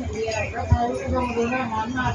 mình đi lại các thứ, trong đó là món mà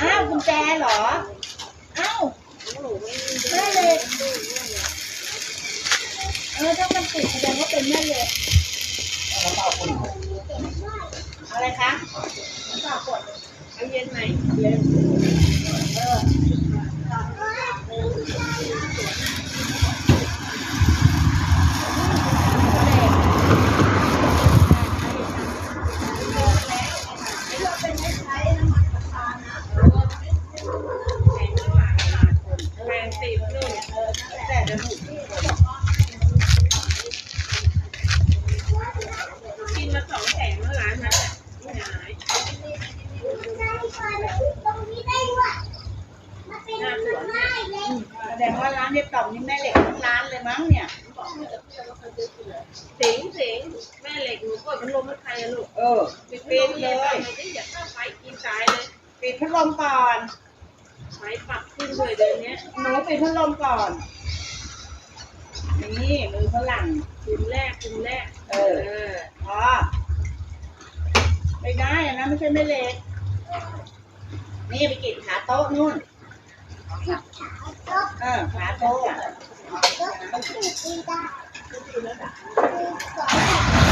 อา้าวกุญแจเหรอ อ้าวได้เลยเออถ้ามันติดแสดงว่าเป็นแม่เลยอะไรคะน้ำเปล่ากดเอาเย็นไหมเย็นเออ ดงว่าร้านเด็ดต่อมนี่แม่เหล็กทั้งร้านเลยมั้งเนี่ยสิงสิงแม่เหล็กหนูกดพัดลมให้ใครอะลูกเออปิดปิดเลเลยยอย่าเข้าไฟกินตายเลยปิดพัดลมก่อนไฟปรับขึ้นเลยเดี๋ยวนี้หนูปิดพัดลมก่อนนี่มือฝรั่งกลุ่มแรกกลุ่มแรก เอออ๋อไม่ได้อะนะไม่ใช่แม่เหล็กนี่ไปกินขาโต๊ะนู่น Hãy subscribe cho